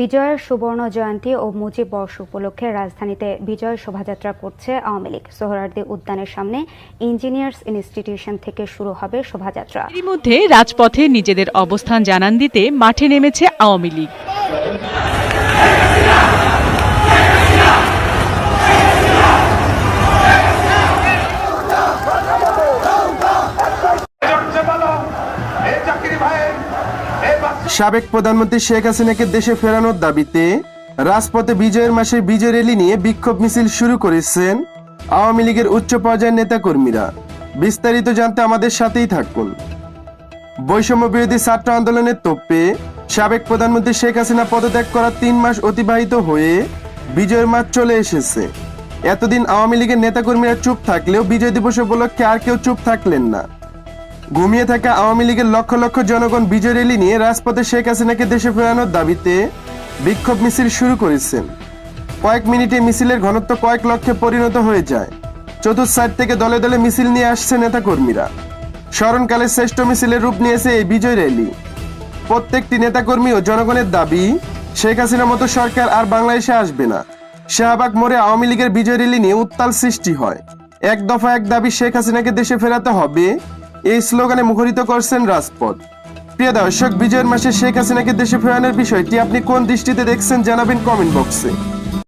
বিজয়ের সুবর্ণ জয়ন্তী ও মুজিব বর্ষ উপলক্ষে রাজধানীতে বিজয় শোভাযাত্রা করছে আওয়ামী লীগ। সোহরার্দি উদ্যানের সামনে ইঞ্জিনিয়ার্স ইনস্টিটিউশন থেকে শুরু হবে শোভাযাত্রা। এর মধ্যে রাজপথে নিজেদের অবস্থান জানান দিতে মাঠে নেমেছে আওয়ামী লীগ। সাবেক প্রধানমন্ত্রী শেখ হাসিনাকে দেশে ফেরানোর দাবিতে রাজপথে বিজয়ের মাসে বিজয় র্যালি নিয়ে বিক্ষোভ মিছিল শুরু করেছেন আওয়ামী লীগের উচ্চ পর্যায়ের নেতাকর্মীরা। বিস্তারিত জানতে আমাদের সাথেই থাকুন। বৈষম্য বিরোধী ছাত্র আন্দোলনের তোপে সাবেক প্রধানমন্ত্রী শেখ হাসিনা পদত্যাগ করার তিন মাস অতিবাহিত হয়ে বিজয়ের মাস চলে এসেছে। এতদিন আওয়ামী লীগের নেতাকর্মীরা চুপ থাকলেও বিজয় দিবস উপলক্ষে আর কেউ চুপ থাকলেন না। ঘুমিয়ে থাকা আওয়ামী লীগের লক্ষ লক্ষ জনগণ বিজয় র্যালি নিয়ে রাজপথে শেখ হাসিনাকে দেশে ফেরানোর দাবিতে বিক্ষোভ মিছিল শুরু করেছেন। কয়েক মিনিটে মিছিলের ঘনত্ব কয়েক লক্ষে পরিণত হয়ে যায়। চতুর্থ সাইড থেকে দলে দলে মিছিল নিয়ে আসছে নেতাকর্মীরা। স্মরণকালে শ্রেষ্ঠ মিছিলের রূপ নিয়েছে এই বিজয় র্যালি। প্রত্যেকটি নেতাকর্মী ও জনগণের দাবি, শেখ হাসিনার মতো সরকার আর বাংলাদেশে আসবে না। শাহবাগ মোড়ে আওয়ামী লীগের বিজয় র্যালি নিয়ে উত্তাল সৃষ্টি হয়। এক দফা এক দাবি শেখ হাসিনাকে দেশে ফেরাতে হবে। এই স্লোগানে মুখরিত করছেন রাজপথ। প্রিয় দর্শক, বিজয়ের মাসে শেখ হাসিনাকে দেশে ফেরানোর বিষয়টি আপনি কোন দৃষ্টিতে দেখছেন জানাবেন কমেন্ট বক্সে।